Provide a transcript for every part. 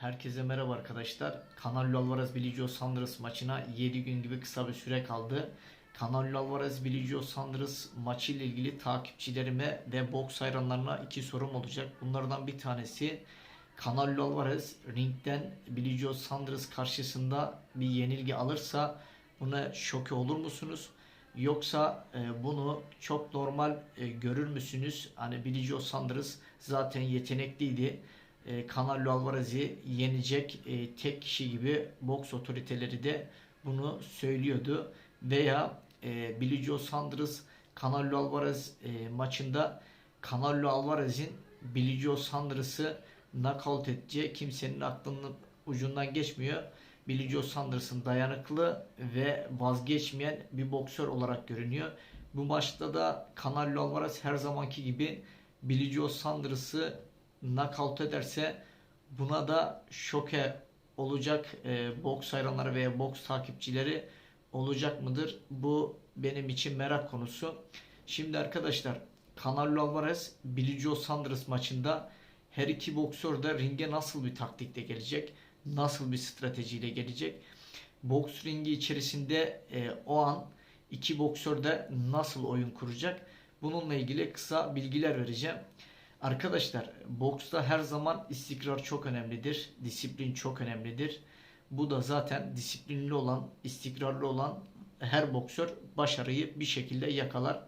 Herkese merhaba arkadaşlar. Canelo Alvarez Billy Sanders maçına 7 gün gibi kısa bir süre kaldı. Canelo Alvarez Billy Sanders maçı ile ilgili takipçilerime ve boks hayranlarına iki sorum olacak. Bunlardan bir tanesi Canelo Alvarez ringden Billy Sanders karşısında bir yenilgi alırsa buna şoke olur musunuz? Yoksa e, bunu çok normal e, görür müsünüz? Hani Billy Sanders zaten yetenekliydi e, Canelo Alvarez'i yenecek e, tek kişi gibi boks otoriteleri de bunu söylüyordu. Veya e, Billy Joe Saunders Canelo Alvarez e, maçında Canelo Alvarez'in Billy Joe Saunders'ı knockout edeceği kimsenin aklının ucundan geçmiyor. Billy Joe Saunders'ın dayanıklı ve vazgeçmeyen bir boksör olarak görünüyor. Bu maçta da Canelo Alvarez her zamanki gibi Billy Joe Saunders'ı knockout ederse buna da şoke olacak e, boks hayranları veya boks takipçileri olacak mıdır? Bu benim için merak konusu. Şimdi arkadaşlar Canelo Alvarez Billy Joe Saunders maçında her iki boksör de ringe nasıl bir taktikle gelecek? Nasıl bir stratejiyle gelecek? Boks ringi içerisinde e, o an iki boksör de nasıl oyun kuracak? Bununla ilgili kısa bilgiler vereceğim. Arkadaşlar boksta her zaman istikrar çok önemlidir. Disiplin çok önemlidir. Bu da zaten disiplinli olan, istikrarlı olan her boksör başarıyı bir şekilde yakalar.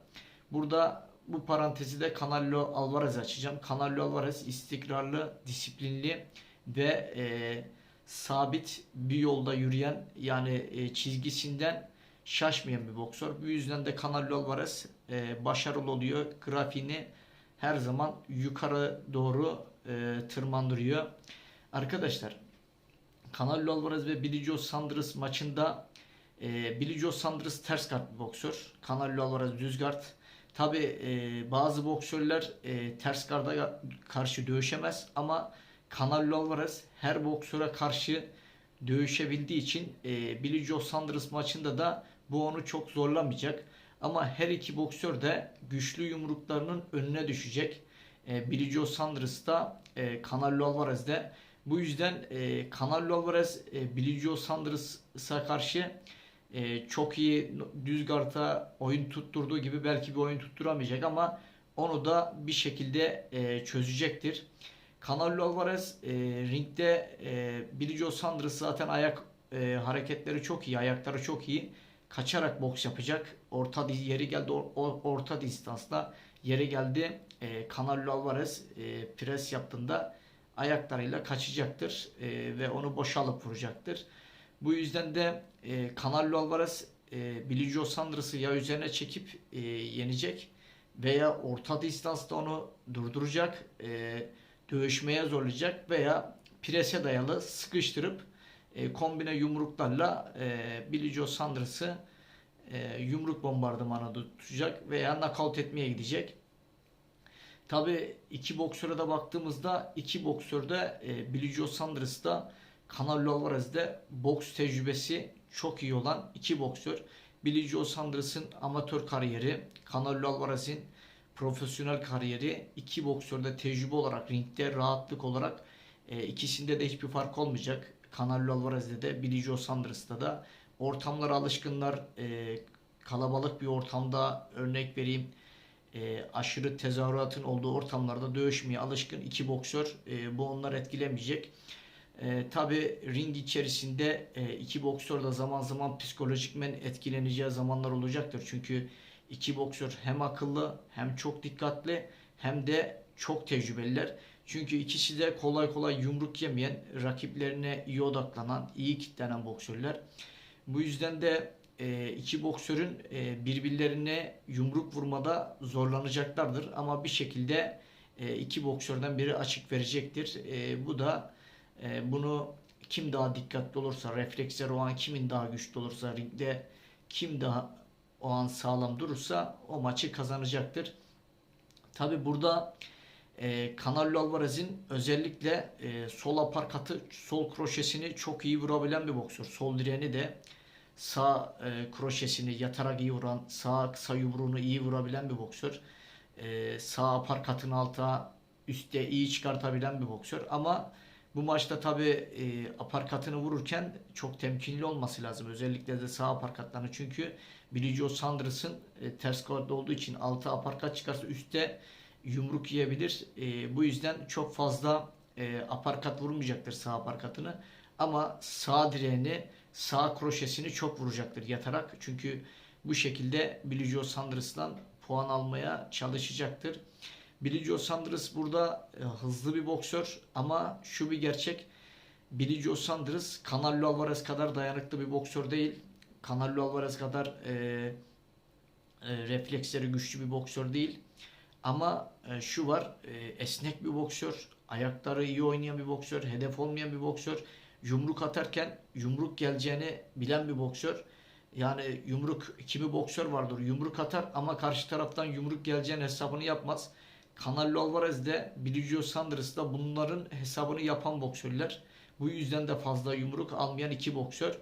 Burada bu parantezi de Canelo Alvarez açacağım. Canelo Alvarez istikrarlı, disiplinli ve e, sabit bir yolda yürüyen yani e, çizgisinden şaşmayan bir boksör. Bu yüzden de Canelo Alvarez e, başarılı oluyor. Grafiğini her zaman yukarı doğru e, tırmandırıyor. Arkadaşlar Canelo Alvarez ve Billy Joe Saunders maçında e, Billy Joe Saunders ters kart bir boksör. Canelo Alvarez düz kart. Tabi e, bazı boksörler e, ters karda karşı dövüşemez ama Canelo Alvarez her boksöre karşı dövüşebildiği için e, Billy Joe Saunders maçında da bu onu çok zorlamayacak. Ama her iki boksör de güçlü yumruklarının önüne düşecek. E, Billy Joe Saunders da e, Canelo Alvarez de. Bu yüzden e, Canelo Alvarez e, Billy Joe Saunders'a karşı e, çok iyi düz garta oyun tutturduğu gibi belki bir oyun tutturamayacak ama onu da bir şekilde e, çözecektir. Canelo Alvarez e, ringde e, Billy Joe Saunders zaten ayak e, hareketleri çok iyi, ayakları çok iyi kaçarak boks yapacak. Orta yeri geldi orta distansta yeri geldi. E, Canelo Alvarez e, pres yaptığında ayaklarıyla kaçacaktır e, ve onu boşalıp vuracaktır. Bu yüzden de e, Canelo Alvarez e, Billy Joe Saunders'ı ya üzerine çekip e, yenecek veya orta distansta onu durduracak, e, dövüşmeye zorlayacak veya prese dayalı sıkıştırıp e, kombine yumruklarla e, Billy Joe Saunders'ı e, yumruk bombardımanı tutacak veya nakavt etmeye gidecek. Tabi iki boksöre de baktığımızda iki boksör de e, Billy Joe Saunders'da Canelo Alvarez'de boks tecrübesi çok iyi olan iki boksör. Billy Joe Saunders'ın amatör kariyeri, Canelo Alvarez'in profesyonel kariyeri iki boksörde tecrübe olarak ringde rahatlık olarak e, ikisinde de hiçbir fark olmayacak. Canelo Alvarez'de de Billy Joe Saunders'ta da ortamlara alışkınlar. E, kalabalık bir ortamda örnek vereyim e, aşırı tezahüratın olduğu ortamlarda dövüşmeye alışkın iki boksör. E, bu onlar etkilemeyecek. E, Tabi ring içerisinde e, iki boksör de zaman zaman psikolojikmen etkileneceği zamanlar olacaktır. Çünkü iki boksör hem akıllı hem çok dikkatli hem de çok tecrübeliler. Çünkü ikisi de kolay kolay yumruk yemeyen, rakiplerine iyi odaklanan, iyi kitlenen boksörler. Bu yüzden de e, iki boksörün e, birbirlerine yumruk vurmada zorlanacaklardır. Ama bir şekilde e, iki boksörden biri açık verecektir. Bu da bunu kim daha dikkatli olursa, refleksler o an kimin daha güçlü olursa, ringde kim daha o an sağlam durursa o maçı kazanacaktır. Tabi burada e, Canelo Alvarez'in özellikle e, sol aparkatı, sol kroşesini çok iyi vurabilen bir boksör. Sol direğini de sağ e, kroşesini yatarak iyi vuran, sağ kısa yumruğunu iyi vurabilen bir boksör. E, sağ aparkatın alta, üstte iyi çıkartabilen bir boksör. Ama Bu maçta tabi e, aparkatını vururken çok temkinli olması lazım. Özellikle de sağ aparkatlarını. Çünkü Billy Joe Saunders'ın e, ters guardda olduğu için altı aparkat çıkarsa üstte yumruk yiyebilir. E, bu yüzden çok fazla e, aparkat vurmayacaktır sağ aparkatını. Ama sağ direğini, sağ kroşesini çok vuracaktır yatarak. Çünkü bu şekilde Billy Joe Saunders'dan puan almaya çalışacaktır. Billy Joe Saunders burada e, hızlı bir boksör ama şu bir gerçek. Billy Joe Saunders Canelo Alvarez kadar dayanıklı bir boksör değil. Canelo Alvarez kadar e, e, refleksleri güçlü bir boksör değil. Ama e, şu var e, esnek bir boksör. Ayakları iyi oynayan bir boksör. Hedef olmayan bir boksör. Yumruk atarken yumruk geleceğini bilen bir boksör. Yani yumruk kimi boksör vardır yumruk atar ama karşı taraftan yumruk geleceğini hesabını yapmaz. Canelo Alvarez de Billy Joe Saunders da bunların hesabını yapan boksörler. Bu yüzden de fazla yumruk almayan iki boksör.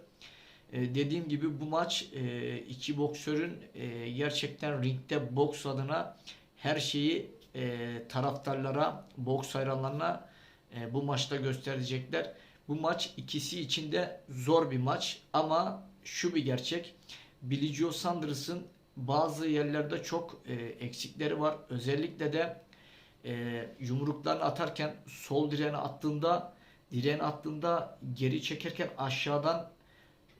Ee, dediğim gibi bu maç e, iki boksörün e, gerçekten ringde boks adına her şeyi e, taraftarlara, boks hayranlarına e, bu maçta gösterecekler. Bu maç ikisi için de zor bir maç ama şu bir gerçek. Billy Joe Saunders'ın bazı yerlerde çok e, eksikleri var. Özellikle de e, yumruklarını atarken sol direğine attığında direğine attığında geri çekerken aşağıdan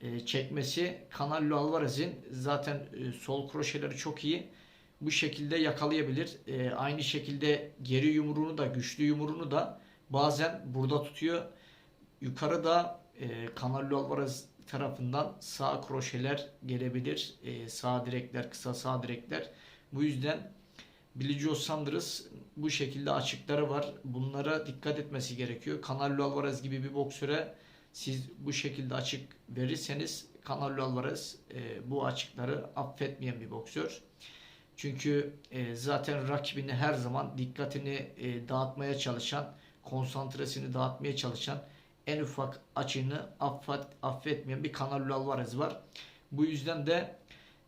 e, çekmesi Canelo Alvarez'in zaten e, sol kroşeleri çok iyi. Bu şekilde yakalayabilir. E, aynı şekilde geri yumruğunu da güçlü yumruğunu da bazen burada tutuyor. Yukarıda e, Canelo Alvarez tarafından sağ kroşeler gelebilir. E, sağ direkler, kısa sağ direkler. Bu yüzden Billy Joe bu şekilde açıkları var. Bunlara dikkat etmesi gerekiyor. Canelo Alvarez gibi bir boksöre siz bu şekilde açık verirseniz Canelo Alvarez e, bu açıkları affetmeyen bir boksör. Çünkü e, zaten rakibini her zaman dikkatini e, dağıtmaya çalışan, konsantresini dağıtmaya çalışan, en ufak açığını affet, affetmeyen bir Canelo Alvarez var. Bu yüzden de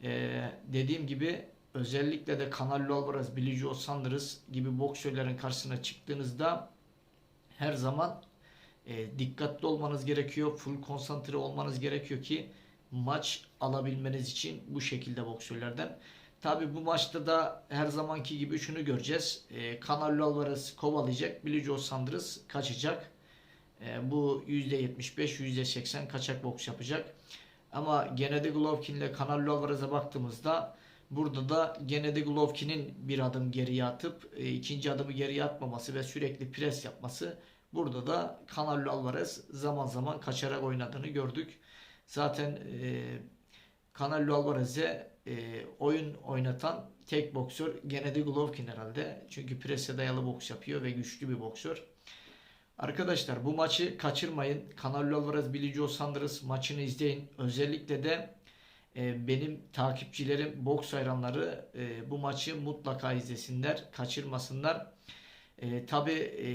e, dediğim gibi özellikle de Canelo Alvarez, Billy Joe Saunders gibi boksörlerin karşısına çıktığınızda her zaman e, dikkatli olmanız gerekiyor. Full konsantre olmanız gerekiyor ki maç alabilmeniz için bu şekilde boksörlerden. Tabi bu maçta da her zamanki gibi şunu göreceğiz. E, Canelo Alvarez kovalayacak. Billy Joe Saunders kaçacak. E, bu %75, %80 kaçak boks yapacak. Ama Gennady Golovkin ile Canelo Alvarez'e baktığımızda burada da Gennady Golovkin'in bir adım geriye atıp e, ikinci adımı geriye atmaması ve sürekli pres yapması burada da Canelo Alvarez zaman zaman kaçarak oynadığını gördük. Zaten e, Canelo Alvarez'e e, oyun oynatan tek boksör Gennady Golovkin herhalde. Çünkü prese dayalı boks yapıyor ve güçlü bir boksör. Arkadaşlar bu maçı kaçırmayın. Canelo Alvarez Billy Joe Saunders maçını izleyin. Özellikle de e, benim takipçilerim, boks hayranları e, bu maçı mutlaka izlesinler, kaçırmasınlar. E, Tabi e,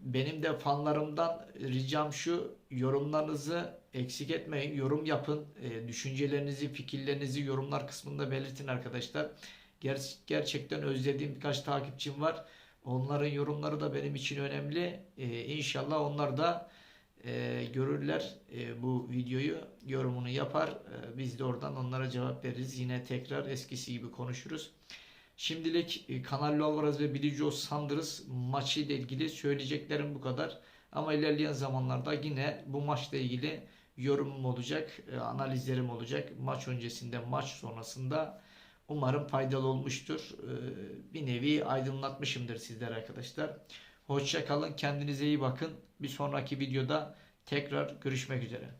benim de fanlarımdan ricam şu yorumlarınızı eksik etmeyin. Yorum yapın. E, düşüncelerinizi, fikirlerinizi yorumlar kısmında belirtin arkadaşlar. Ger- gerçekten özlediğim birkaç takipçim var. Onların yorumları da benim için önemli. Ee, inşallah onlar da e, görürler e, bu videoyu, yorumunu yapar. E, biz de oradan onlara cevap veririz. Yine tekrar eskisi gibi konuşuruz. Şimdilik e, Canelo Alvarez ve Billy Joe Saunders maçı ile ilgili söyleyeceklerim bu kadar. Ama ilerleyen zamanlarda yine bu maçla ilgili yorumum olacak, e, analizlerim olacak. Maç öncesinde, maç sonrasında Umarım faydalı olmuştur. Ee, bir nevi aydınlatmışımdır sizler arkadaşlar. Hoşça kalın. Kendinize iyi bakın. Bir sonraki videoda tekrar görüşmek üzere.